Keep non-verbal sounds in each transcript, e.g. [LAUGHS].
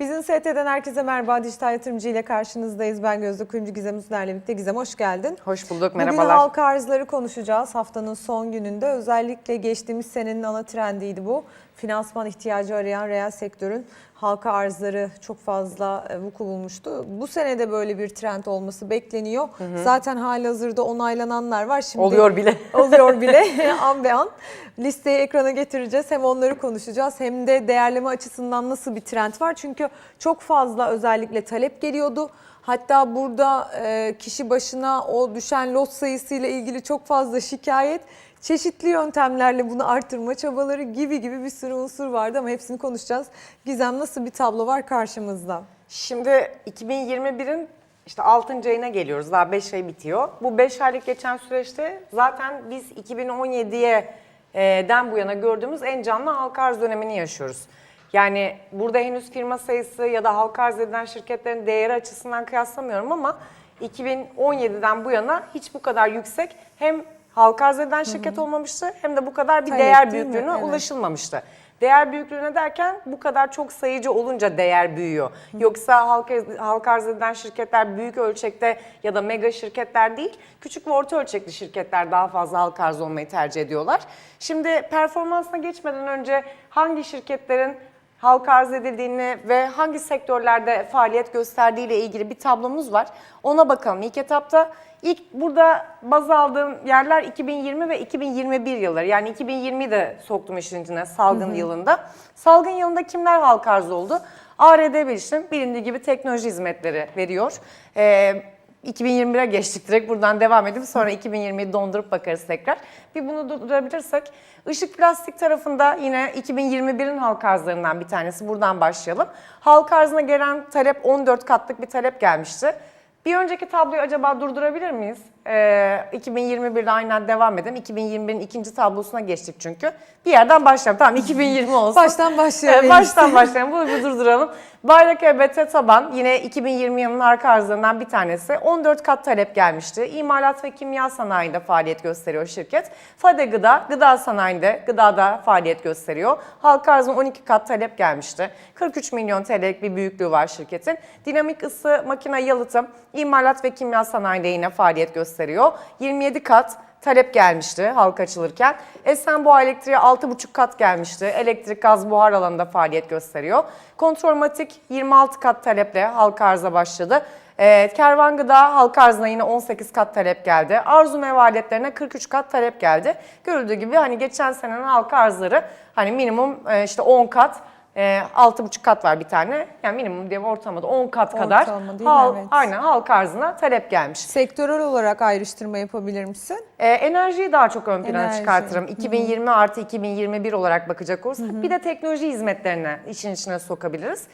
Bizim ST'den herkese merhaba. Dijital yatırımcı ile karşınızdayız. Ben Gözde Kuyumcu Gizem Uzner'le birlikte. Gizem hoş geldin. Hoş bulduk, Bugün merhabalar. halka arzları konuşacağız haftanın son gününde. Özellikle geçtiğimiz senenin ana trendiydi bu. Finansman ihtiyacı arayan reel sektörün halka arzları çok fazla e, vuku bulmuştu. Bu sene de böyle bir trend olması bekleniyor. Zaten hali hazırda onaylananlar var. Şimdi Oluyor bile. [LAUGHS] oluyor bile [LAUGHS] an be an. Listeyi ekrana getireceğiz. Hem onları konuşacağız hem de değerleme açısından nasıl bir trend var. Çünkü çok fazla özellikle talep geliyordu. Hatta burada e, kişi başına o düşen lot sayısıyla ilgili çok fazla şikayet, çeşitli yöntemlerle bunu artırma çabaları gibi gibi bir sürü unsur vardı ama hepsini konuşacağız. Gizem nasıl bir tablo var karşımızda? Şimdi 2021'in işte 6. ayına geliyoruz. Daha 5 ay bitiyor. Bu 5 aylık geçen süreçte zaten biz 2017'ye e, den bu yana gördüğümüz en canlı halka arz dönemini yaşıyoruz. Yani burada henüz firma sayısı ya da halka arz edilen şirketlerin değeri açısından kıyaslamıyorum ama 2017'den bu yana hiç bu kadar yüksek hem halka arz edilen şirket olmamıştı hem de bu kadar bir Talep değer değil mi? büyüklüğüne Evet. ulaşılmamıştı. Değer büyüklüğüne derken bu kadar çok sayıcı olunca değer büyüyor. Yoksa halka, halka arz edilen şirketler büyük ölçekte ya da mega şirketler değil, küçük ve orta ölçekli şirketler daha fazla halka arz olmayı tercih ediyorlar. Şimdi performansına geçmeden önce hangi şirketlerin halka arz edildiğini ve hangi sektörlerde faaliyet gösterdiği ile ilgili bir tablomuz var. Ona bakalım. İlk etapta ilk burada baz aldığım yerler 2020 ve 2021 yılları. Yani 2020'yi de soktum işin içine salgın yılında. Salgın yılında kimler halka arz oldu? ARD Bilişim bilindiği gibi teknoloji hizmetleri veriyor. Ee, 2021'e geçtik direkt buradan devam edip sonra 2020'yi dondurup bakarız tekrar. Bir bunu durdurabilirsek. Işık plastik tarafında yine 2021'in halka arzlarından bir tanesi buradan başlayalım. Halka arzına gelen talep 14 katlık bir talep gelmişti. Bir önceki tabloyu acaba durdurabilir miyiz? Ee, 2021'de aynen devam edelim. 2021'in ikinci tablosuna geçtik çünkü. Bir yerden başlayalım. Tamam 2020 olsun. Baştan başlayalım. Baştan başlayalım. Bunu bir durduralım. Bayrak EBT taban yine 2020 yılının arka arzlarından bir tanesi. 14 kat talep gelmişti. İmalat ve kimya sanayinde faaliyet gösteriyor şirket. Fade Gıda, gıda sanayinde, gıdada faaliyet gösteriyor. Halka arzına 12 kat talep gelmişti. 43 milyon TL'lik bir büyüklüğü var şirketin. Dinamik ısı, makine yalıtım, imalat ve kimya sanayinde yine faaliyet gösteriyor. 27 kat talep gelmişti halka açılırken. Esenboğa Elektriğe 6,5 kat gelmişti. Elektrik, gaz, buhar alanında faaliyet gösteriyor. Kontrolmatik 26 kat taleple halka arıza başladı. Ee, Kervan Gıda halka arzına yine 18 kat talep geldi. Arzu mevaletlerine 43 kat talep geldi. Görüldüğü gibi hani geçen senenin halka arzları hani minimum e, işte 10 kat e, 6,5 kat var bir tane. Yani minimum diye ortamda 10 kat kadar Ortalama değil mi? hal- Evet. aynen halka arzına talep gelmiş. Sektörel olarak ayrıştırma yapabilir misin? Ee, enerjiyi daha çok ön plana Enerji. çıkartırım. 2020 artı 2021 olarak bakacak olursak. Bir de teknoloji hizmetlerini işin içine sokabiliriz.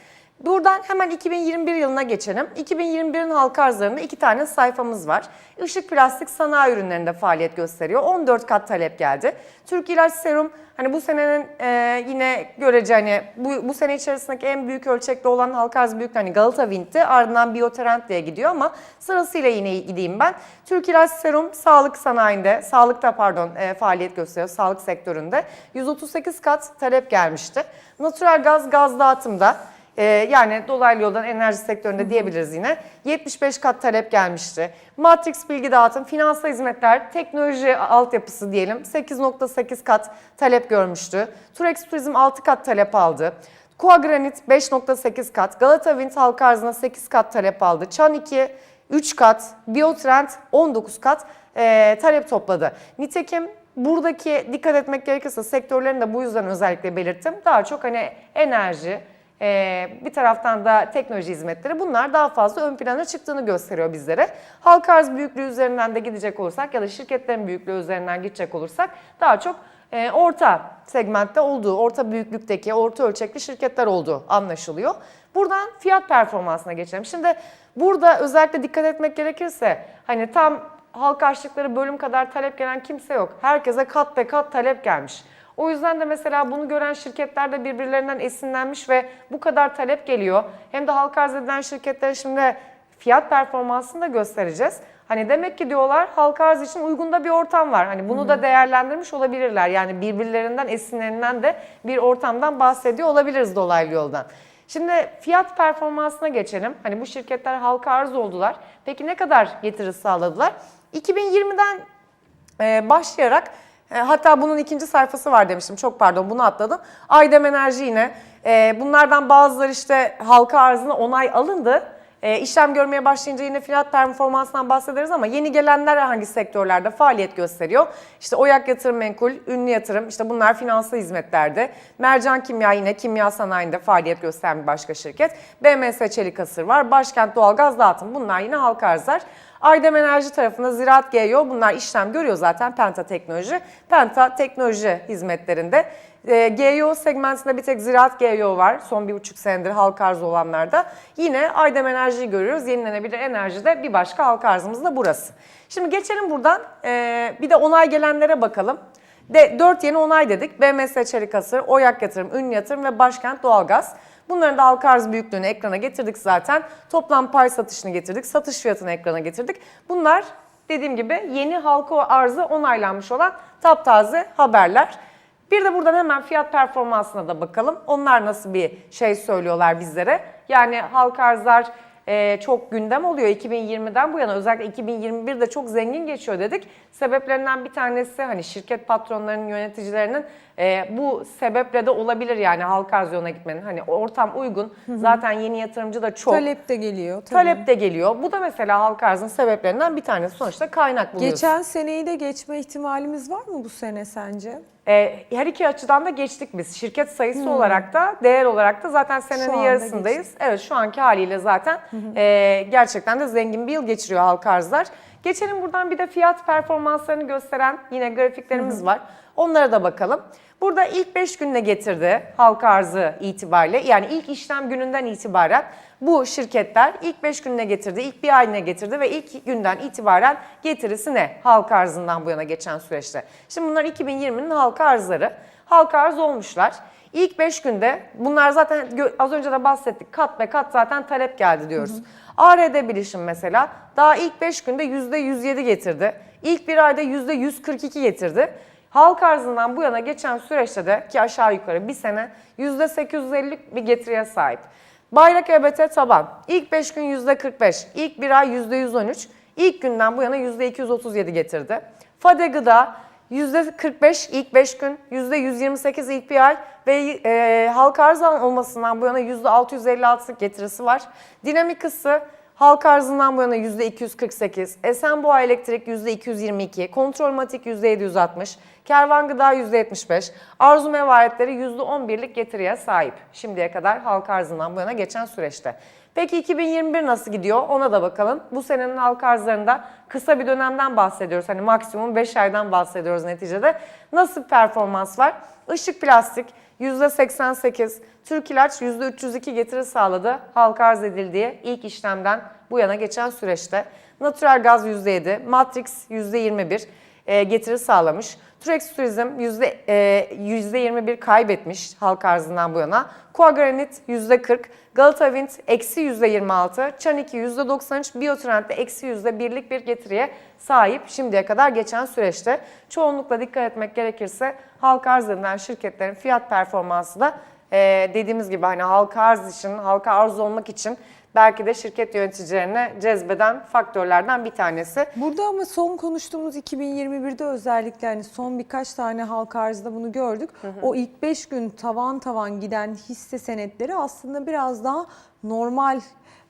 Buradan hemen 2021 yılına geçelim. 2021'in halka arzlarında iki tane sayfamız var. Işık plastik sanayi ürünlerinde faaliyet gösteriyor. 14 kat talep geldi. Türk İlaç Serum hani bu senenin e, yine görece hani bu, bu sene içerisindeki en büyük ölçekli olan halka arz büyük hani Galata Wind'ti. Ardından Biotrend diye gidiyor ama sırasıyla yine gideyim ben. Türk İlaç Serum sağlık sanayinde, sağlıkta pardon e, faaliyet gösteriyor sağlık sektöründe. 138 kat talep gelmişti. Natural gaz gaz dağıtımda ee, yani dolaylı yoldan enerji sektöründe diyebiliriz yine. 75 kat talep gelmişti. Matrix bilgi dağıtım, finansal hizmetler, teknoloji altyapısı diyelim 8.8 kat talep görmüştü. Turex Turizm 6 kat talep aldı. Kua Granit 5.8 kat, Galata Wind halka arzına 8 kat talep aldı. Çan 2 3 kat, Biotrend 19 kat e, talep topladı. Nitekim buradaki dikkat etmek gerekirse sektörlerini de bu yüzden özellikle belirttim. Daha çok hani enerji, ee, bir taraftan da teknoloji hizmetleri bunlar daha fazla ön plana çıktığını gösteriyor bizlere. Halka arz büyüklüğü üzerinden de gidecek olursak ya da şirketlerin büyüklüğü üzerinden gidecek olursak daha çok e, orta segmentte olduğu, orta büyüklükteki, orta ölçekli şirketler olduğu anlaşılıyor. Buradan fiyat performansına geçelim. Şimdi burada özellikle dikkat etmek gerekirse hani tam halka açlıkları bölüm kadar talep gelen kimse yok. Herkese kat be kat talep gelmiş. O yüzden de mesela bunu gören şirketler de birbirlerinden esinlenmiş ve bu kadar talep geliyor. Hem de halka arz edilen şirketlerin şimdi fiyat performansını da göstereceğiz. Hani demek ki diyorlar halka arz için uygun da bir ortam var. Hani bunu da değerlendirmiş olabilirler. Yani birbirlerinden esinlenilen de bir ortamdan bahsediyor olabiliriz dolaylı yoldan. Şimdi fiyat performansına geçelim. Hani bu şirketler halka arz oldular. Peki ne kadar getiri sağladılar? 2020'den e, başlayarak e, hatta bunun ikinci sayfası var demiştim. Çok pardon bunu atladım. Aydem Enerji yine. E, bunlardan bazıları işte halka arzına onay alındı. E, işlem görmeye başlayınca yine fiyat performansından bahsederiz ama yeni gelenler hangi sektörlerde faaliyet gösteriyor? İşte Oyak Yatırım Menkul, Ünlü Yatırım, işte bunlar finansal hizmetlerde. Mercan Kimya yine kimya sanayinde faaliyet gösteren bir başka şirket. BMS Çelik Asır var, Başkent Doğalgaz Dağıtım bunlar yine halka arzlar. Aydem Enerji tarafında Ziraat GEO bunlar işlem görüyor zaten Penta Teknoloji. Penta Teknoloji hizmetlerinde. E, GEO segmentinde bir tek Ziraat GEO var son bir buçuk senedir halka arz olanlarda. Yine Aydem Enerji'yi görüyoruz. Yenilenebilir enerjide bir başka halka arzımız da burası. Şimdi geçelim buradan e, bir de onay gelenlere bakalım. De, 4 yeni onay dedik. BMS Çelik Asır, Oyak Yatırım, Ünlü Yatırım ve Başkent Doğalgaz. Bunların da halka arz büyüklüğünü ekrana getirdik zaten. Toplam pay satışını getirdik, satış fiyatını ekrana getirdik. Bunlar dediğim gibi yeni halka arzı onaylanmış olan taptaze haberler. Bir de buradan hemen fiyat performansına da bakalım. Onlar nasıl bir şey söylüyorlar bizlere. Yani halka arzlar e, çok gündem oluyor 2020'den bu yana. Özellikle 2021'de çok zengin geçiyor dedik. Sebeplerinden bir tanesi hani şirket patronlarının, yöneticilerinin e, bu sebeple de olabilir yani halka arz gitmenin. Hani ortam uygun. Zaten yeni yatırımcı da çok. Talep de geliyor. tabii. Talep de geliyor. Bu da mesela halka arzın sebeplerinden bir tanesi. Sonuçta kaynak buluyorsun. Geçen seneyi de geçme ihtimalimiz var mı bu sene sence? E, her iki açıdan da geçtik biz. Şirket sayısı olarak da değer olarak da zaten senenin yarısındayız. Evet şu anki haliyle zaten e, gerçekten de zengin bir yıl geçiriyor halka arzlar. Geçelim buradan bir de fiyat performanslarını gösteren yine grafiklerimiz var. Onlara da bakalım. Burada ilk 5 gününe getirdi halka arzı itibariyle. Yani ilk işlem gününden itibaren bu şirketler ilk 5 gününe getirdi, ilk bir ayına getirdi ve ilk günden itibaren getirisi ne? Halka arzından bu yana geçen süreçte. Şimdi bunlar 2020'nin halka arzları. Halka arz olmuşlar. İlk 5 günde bunlar zaten az önce de bahsettik kat be kat zaten talep geldi diyoruz. ARD bilişim mesela daha ilk 5 günde %107 getirdi. İlk bir ayda %142 getirdi. Halk arzından bu yana geçen süreçte de ki aşağı yukarı bir sene %850'lik bir getiriye sahip. Bayrak EBT taban. İlk 5 gün %45, ilk bir ay %113, ilk günden bu yana %237 getirdi. Fade gıda %45 ilk 5 gün, %128 ilk bir ay ve e, halka arz olmasından bu yana %656'lık getirisi var. Dinamik ısı Halk arzından bu yana %248, Esenboğa Elektrik %222, Kontrolmatik %760, Kervan Gıda %75, Arzu Mevaretleri %11'lik getiriye sahip. Şimdiye kadar halk arzından bu yana geçen süreçte. Peki 2021 nasıl gidiyor ona da bakalım. Bu senenin halk arzlarında kısa bir dönemden bahsediyoruz. Hani maksimum 5 aydan bahsediyoruz neticede. Nasıl bir performans var? Işık Plastik %88, Türk İlaç %302 getiri sağladı halka arz edildiği ilk işlemden bu yana geçen süreçte. Natural Gaz %7, Matrix %21 e, getiri sağlamış. Turex Turizm yüzde, e, %21 kaybetmiş halka arzından bu yana. Kuagranit %40, Galata Wind eksi %26, Çaniki %93, Biotrend'de eksi %1'lik bir getiriye sahip şimdiye kadar geçen süreçte. Çoğunlukla dikkat etmek gerekirse halka arz edilen şirketlerin fiyat performansı da e, dediğimiz gibi hani halka arz için, halka arz olmak için belki de şirket yöneticilerine cezbeden faktörlerden bir tanesi. Burada ama son konuştuğumuz 2021'de özellikle hani son birkaç tane halka arzda bunu gördük. O ilk 5 gün tavan tavan giden hisse senetleri aslında biraz daha normal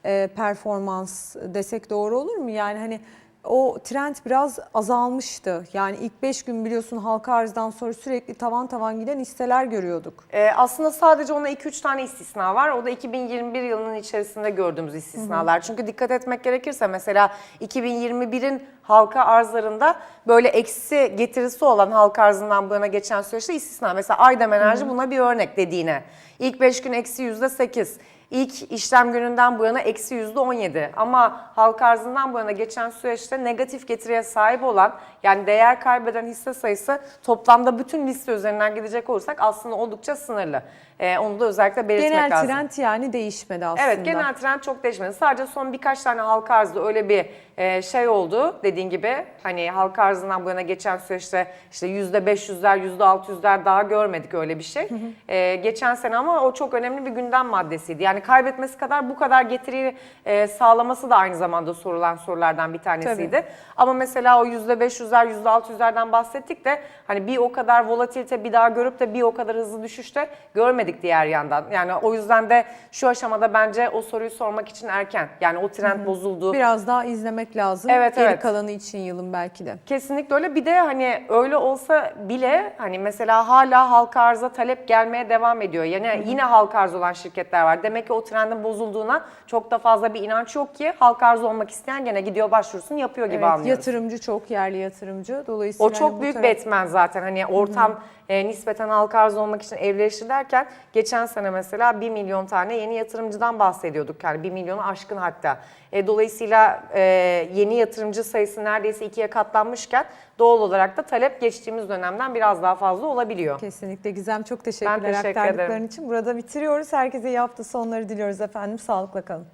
e, performans desek doğru olur mu? Yani hani o trend biraz azalmıştı. Yani ilk 5 gün biliyorsun halka arzdan sonra sürekli tavan tavan giden hisseler görüyorduk. Ee, aslında sadece ona 2-3 tane istisna var. O da 2021 yılının içerisinde gördüğümüz istisnalar. Çünkü dikkat etmek gerekirse mesela 2021'in halka arzlarında böyle eksi getirisi olan halka arzından bu yana geçen süreçte istisna. Mesela Aydem Enerji buna bir örnek dediğine. İlk 5 gün eksi %8. İlk işlem gününden bu yana eksi yüzde 17 ama halka arzından bu yana geçen süreçte negatif getiriye sahip olan yani değer kaybeden hisse sayısı toplamda bütün liste üzerinden gidecek olursak aslında oldukça sınırlı. Ee, onu da özellikle belirtmek Genel lazım. trend yani değişmedi aslında. Evet genel trend çok değişmedi. Sadece son birkaç tane halka arzda öyle bir e, şey oldu dediğin gibi. Hani halka arzından bu yana geçen süreçte işte %500'ler %600'ler daha görmedik öyle bir şey. E, geçen sene ama o çok önemli bir gündem maddesiydi. Yani kaybetmesi kadar bu kadar getiriyi e, sağlaması da aynı zamanda sorulan sorulardan bir tanesiydi. Ama mesela o %500'ler %600'lerden bahsettik de hani bir o kadar volatilite bir daha görüp de bir o kadar hızlı düşüşte görmedik diğer yandan. Yani o yüzden de şu aşamada bence o soruyu sormak için erken. Yani o trend bozuldu. Biraz daha izlemek lazım. Evet, Geri evet. kalanı için yılın belki de. Kesinlikle öyle. Bir de hani öyle olsa bile hani mesela hala halka arza talep gelmeye devam ediyor. Yani yine halka arz olan şirketler var. Demek ki o trendin bozulduğuna çok da fazla bir inanç yok ki halka arz olmak isteyen gene gidiyor başvurusunu yapıyor gibi Evet, anlıyoruz. yatırımcı çok yerli yatırımcı. Dolayısıyla O çok hani büyük taraf- bir etmen zaten. Hani ortam e, nispeten halka arz olmak için evleşti derken geçen sene mesela 1 milyon tane yeni yatırımcıdan bahsediyorduk. Yani 1 milyonu aşkın hatta. E, dolayısıyla e, yeni yatırımcı sayısı neredeyse ikiye katlanmışken doğal olarak da talep geçtiğimiz dönemden biraz daha fazla olabiliyor. Kesinlikle Gizem çok teşekkürler teşekkür aktardıkların ederim. için. Burada bitiriyoruz. Herkese iyi hafta sonları diliyoruz efendim. Sağlıkla kalın.